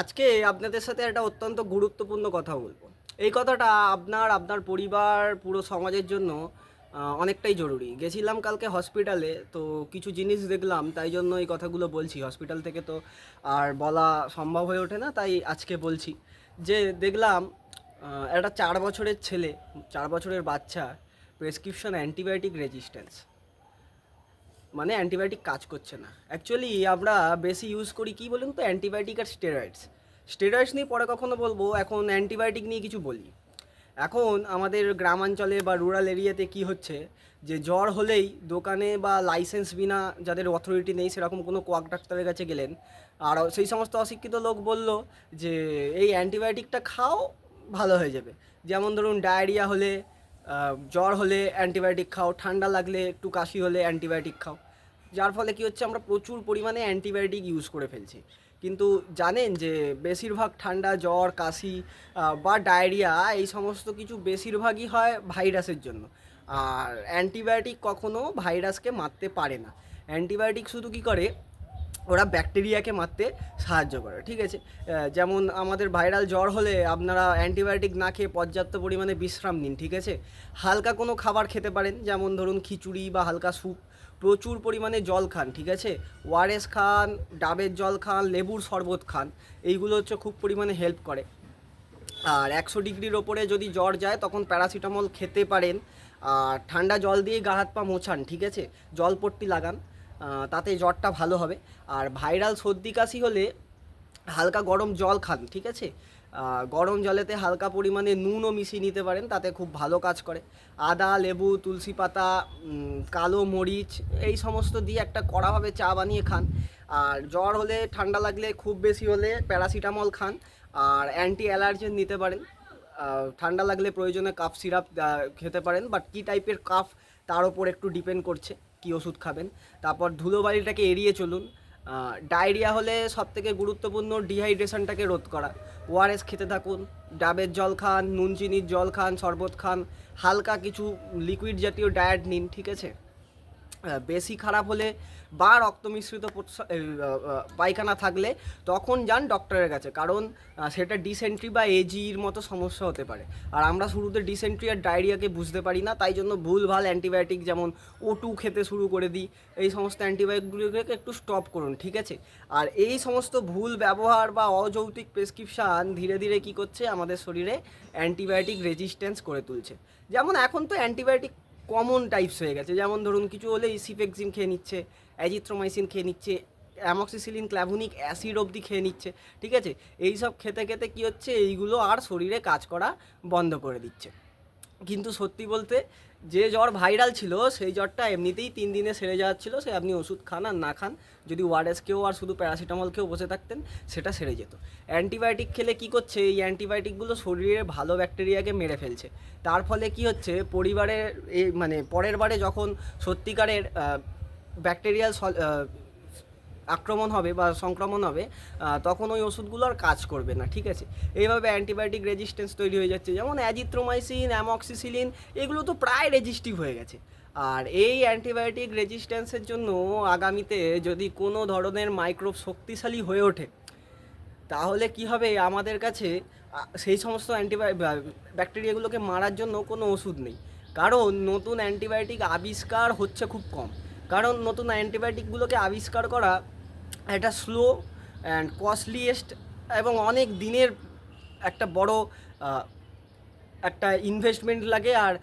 আজকে আপনাদের সাথে একটা অত্যন্ত গুরুত্বপূর্ণ কথা বলব। এই কথাটা আপনার আপনার পরিবার, পুরো সমাজের জন্য অনেকটাই জরুরি। গেছিলাম কালকে হসপিটালে তো কিছু জিনিস দেখলাম, তাই জন্য এই কথাগুলো বলছি। হসপিটাল থেকে তো আর বলা সম্ভব হয়ে ওঠে না, তাই আজকে বলছি যে দেখলাম একটা চার বছরের ছেলে, চার বছরের বাচ্চা প্রেসক্রিপশন অ্যান্টিবায়োটিক রেজিস্ট্যান্স মানে অ্যান্টিবায়োটিক কাজ করছে না। অ্যাকচুয়ালি আমরা বেশি ইউজ করি কি বলুন তো? অ্যান্টিবায়োটিক আর স্টেরয়েডস স্টেরয়েডস নিয়ে পরে কখনো বলব, এখন অ্যান্টিবায়োটিক নিয়ে কিছু বলি। এখন আমাদের গ্রামাঞ্চলে বা রুরাল এরিয়াতে কি হচ্ছে, যে জ্বর হলেই দোকানে বা লাইসেন্স বিনা যাদের অথরিটি নেই, সেরকম কোনো কোয়াক ডাক্তারের কাছে গেলেন। আর সেই সমস্ত অশিক্ষিত লোক বলল যে, এই অ্যান্টিবায়োটিকটা খাও, ভালো হয়ে যাবে। যেমন ধরুন ডায়রিয়া হলে জ্বর হলে অ্যান্টিবায়োটিক খাও, ঠান্ডা লাগলে একটু কাশি হলে অ্যান্টিবায়োটিক খাও। যার ফলে কি হচ্ছে, আমরা প্রচুর পরিমাণে অ্যান্টিবায়োটিক ইউজ করে ফেলছি। কিন্তু জানেন যে, বেশিরভাগ ঠান্ডা, জ্বর, কাশি বা ডায়রিয়া, এই সমস্ত কিছু বেশিরভাগই হয় ভাইরাসের জন্য। আর অ্যান্টিবায়োটিক কখনো ভাইরাসকে মারতে পারে না। অ্যান্টিবায়োটিক শুধু কি করে? ওরা ব্যাকটেরিয়াকে মারতে সাহায্য করে, ঠিক আছে? যেমন আমাদের ভাইরাল জ্বর হলে আপনারা অ্যান্টিবায়োটিক না খেয়ে পর্যাপ্ত পরিমাণে বিশ্রাম নিন, ঠিক আছে? হালকা কোনো খাবার খেতে পারেন, যেমন ধরুন খিচুড়ি বা হালকা স্যুপ। প্রচুর পরিমাণে জল খান, ঠিক আছে? ওয়ারেস খান, ডাবের জল খান, লেবুর শরবত খান, এইগুলো হচ্ছে খুব পরিমাণে হেল্প করে। আর একশো ডিগ্রির ওপরে যদি জ্বর যায়, তখন প্যারাসিটামল খেতে পারেন। আর ঠান্ডা জল দিয়ে গা হাত পা মোছান, ঠিক আছে? জল পট্টি লাগান। তাতে জ্বরটা ভালো হবে। আর ভাইরাল সর্দি কাশি হলে হালকা গরম জল খান, ঠিক আছে? গরম জলেতে হালকা পরিমাণে নুনও মিশিয়ে নিতে পারেন, তাতে খুব ভালো কাজ করে। আদা, লেবু, তুলসী পাতা কালো মরিচ, এই সমস্ত দিয়ে একটা কড়াভাবে চা বানিয়ে খান। আর জ্বর হলে, ঠান্ডা লাগলে, খুব বেশি হলে প্যারাসিটামল খান আর অ্যান্টি অ্যালার্জেন নিতে পারেন। ঠান্ডা লাগলে প্রয়োজনে কাফ সিরাপ খেতে পারেন, বাট কী টাইপের কাফ, তার ওপর একটু ডিপেন্ড করছে। কী ওষুধ খাবেন? তারপর ধুলোবালিটাকে এড়িয়ে চলুন। ডায়রিয়া হলে সবথেকে গুরুত্বপূর্ণ ডিহাইড্রেশনটাকে রোধ করা। ওআরএস খেতে থাকুন, ডাবের জল খান, নুন, চিনির জল খান, শরবত খান, হালকা কিছু লিকুইড জাতীয় ডায়েট নিন, ঠিক আছে? বেশি খারাপ হলে বা রক্ত মিশ্রিত পায়খানা থাকলে তখন যান ডক্টরের কাছে। কারণ সেটা ডিসেন্ট্রি বা এজির মতো সমস্যা হতে পারে। আর আমরা শুরুতে ডিসেন্ট্রি আর ডায়রিয়াকে বুঝতে পারি না, তাই জন্য ভুলভাল অ্যান্টিবায়োটিক যেমন ওটু খেতে শুরু করে দিই, এই সমস্ত অ্যান্টিবায়োটিকগুলোকে একটু স্টপ করুন, ঠিক আছে? আর এই সমস্ত ভুল ব্যবহার বা অযৌক্তিক প্রেসক্রিপশান ধীরে ধীরে কী করছে? আমাদের শরীরে অ্যান্টিবায়োটিক রেজিস্ট্যান্স করে তুলছে। যেমন এখন তো অ্যান্টিবায়োটিক কমন টাইপস হয়ে গেছে। যেমন ধরুন, কিছু হলেই সিফেক্সিন খেয়ে নিচ্ছে অ্যাজিথ্রোমাইসিন খেয়ে নিচ্ছে অ্যামক্সিসিলিন ক্ল্যাভুনিক অ্যাসিড অবধি খেয়ে নিচ্ছে, ঠিক আছে? এইসব খেতে খেতে কী হচ্ছে? এইগুলো আর শরীরে কাজ করা বন্ধ করে দিচ্ছে। কিন্তু সত্যি বলতে যে জ্বর ভাইরাল ছিল, সেই জ্বরটা এমনিতেই তিন দিনে সেরে যাচ্ছিল সে আপনি ওষুধ খান আর না খান, যদি ওয়ারেস কেউ আর শুধু প্যারাসিটামল খেয়েও বসে থাকতেন, সেটা সেরে যেত। অ্যান্টিবায়োটিক খেলে কি করছে? এই অ্যান্টিবায়োটিকগুলো শরীরে ভালো ব্যাকটেরিয়াকে মেরে ফেলছে। তার ফলে কি হচ্ছে? পরিবারের এই মানে পরের বারে যখন সত্যিকারের ব্যাকটেরিয়াল আক্রমণ হবে বা সংক্রমণ হবে তখন ওই ওষুধগুলো আর কাজ করবে না, ঠিক আছে? এইভাবে অ্যান্টিবায়োটিক রেজিস্ট্যান্স তৈরি হয়ে যাচ্ছে, যেমন অ্যাজিথ্রোমাইসিন অ্যামক্সিসিলিন এগুলো তো প্রায় রেজিস্টিভ হয়ে গেছে। আর এই অ্যান্টিবায়োটিক রেজিস্ট্যান্সের জন্য আগামীতে যদি কোনো ধরনের মাইক্রোব শক্তিশালী হয়ে ওঠে, তাহলে কি হবে? আমাদের কাছে সেই সমস্ত অ্যান্টিবায়ো ব্যাকটেরিয়াগুলোকে মারার জন্য কোনো ওষুধ নেই। কারণ নতুন অ্যান্টিবায়োটিক আবিষ্কার হচ্ছে খুব কম। কারণ নতুন অ্যান্টিবায়োটিকগুলোকে আবিষ্কার করা একটা স্লো অ্যান্ড কস্টলিয়েস্ট এবং অনেক দিনের একটা বড় একটা ইনভেস্টমেন্ট লাগে আর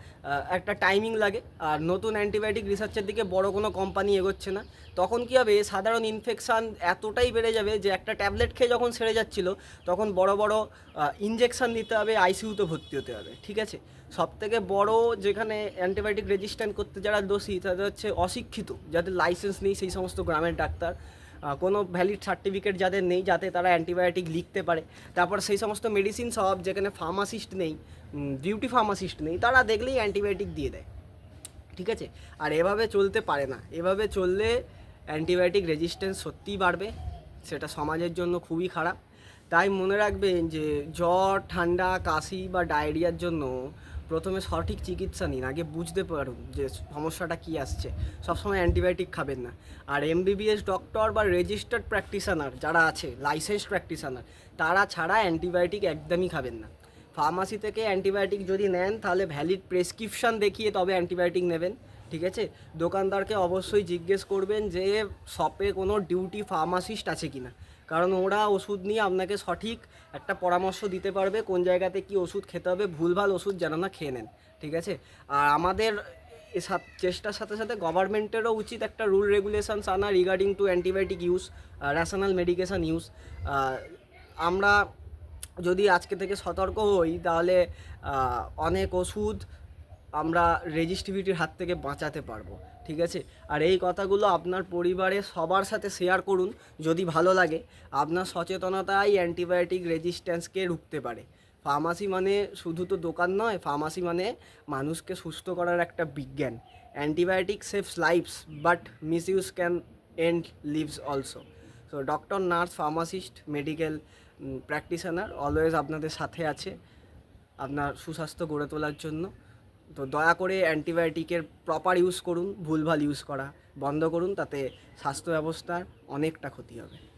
একটা টাইমিং লাগে। আর নতুন অ্যান্টিবায়োটিক রিসার্চের দিকে বড় কোনো কোম্পানি এগোচ্ছে না। তখন কী হবে? সাধারণ ইনফেকশান এতটাই বেড়ে যাবে যে একটা ট্যাবলেট খেয়ে যখন সেরে যাচ্ছিল, তখন বড় বড় ইনজেকশন দিতে হবে আইসিইউতে ভর্তি হতে হবে, ঠিক আছে? সব থেকে বড় যেখানে অ্যান্টিবায়োটিক রেজিস্ট্যান্ট করতে যারা দোষী, তাদের হচ্ছে অশিক্ষিত, যাদের লাইসেন্স নেই সেই সমস্ত গ্রামের ডাক্তার। কোনো ভ্যালিড সার্টিফিকেট যাদের নেই, যাতে তারা অ্যান্টিবায়োটিক লিখতে পারে। তারপর সেই সমস্ত মেডিসিন সব যেখানে ফার্মাসিস্ট নেই ডিউটি ফার্মাসিস্ট নেই, তারা দেখলেই অ্যান্টিবায়োটিক দিয়ে দেয়। ঠিক আছে? আর এভাবে চলতে পারে না। এভাবে চললে অ্যান্টিবায়োটিক রেজিস্ট্যান্স সত্যিই বাড়বে। সেটা সমাজের জন্য খুবই খারাপ। তাই মনে রাখবেন যে জ্বর, ঠান্ডা, কাশি বা ডায়রিয়ার জন্য প্রথমে সঠিক চিকিৎসা নিন, আগে বুঝতে পারুন যে সমস্যাটা কী আসছে। সবসময় অ্যান্টিবায়োটিক খাবেন না। আর এমবিবিএস ডক্টর বা রেজিস্টার্ড প্র্যাকটিশনার যারা আছে লাইসেন্স প্র্যাকটিশনার, তারা ছাড়া অ্যান্টিবায়োটিক একদমই খাবেন না। ফার্মাসি থেকে অ্যান্টিবায়োটিক যদি নেন, তাহলে ভ্যালিড প্রেসক্রিপশন দেখিয়ে তবে অ্যান্টিবায়োটিক নেবেন, ঠিক আছে? দোকানদারকে অবশ্যই জিজ্ঞেস করবেন যে শপে কোনো ডিউটি ফার্মাসিস্ট আছে কিনা। কারণ ওরা ওষুধ নিয়ে আপনাকে সঠিক একটা পরামর্শ দিতে পারবে কোন জায়গাতে কি ওষুধ খেতে হবে, ভুলভাল ওষুধ যেন না খেয়ে নেন, ঠিক আছে? আর আমাদের চেষ্টার সাথে সাথে গভর্নমেন্টেরও উচিত একটা রুল রেগুলেশনস আনা regarding to antibiotic use rational medication use আমরা যদি আজকে থেকে সতর্ক হই, তাহলে অনেক ওষুধ আমরা রেজিস্ট্রিবিউটির হাত থেকে বাঁচাতে পারব, ঠিক আছে? আর এই কথাগুলো আপনার পরিবারের সবার সাথে শেয়ার করুন, যদি ভালো লাগে। আপনার সচেতনতাই অ্যান্টিবায়োটিক রেজিস্ট্যান্সকে রুখতে পারে। ফার্মাসি মানে শুধু তো দোকান নয় ফার্মাসি মানে মানুষকে সুস্থ করার একটা বিজ্ঞান। Antibiotic saves lives but misuse can end lives also so doctor nurse pharmacist medical practitioner always আপনাদের সাথে আছে। আপনার সুস্বাস্থ্য গড়ে তোলার জন্য। তো দয়া করে অ্যান্টিবায়োটিকের প্রপার ইউজ করুন, ভুলভাল ইউজ করা, বন্ধ করুন, তাতে স্বাস্থ্য ব্যবস্থার অনেকটা ক্ষতি হবে।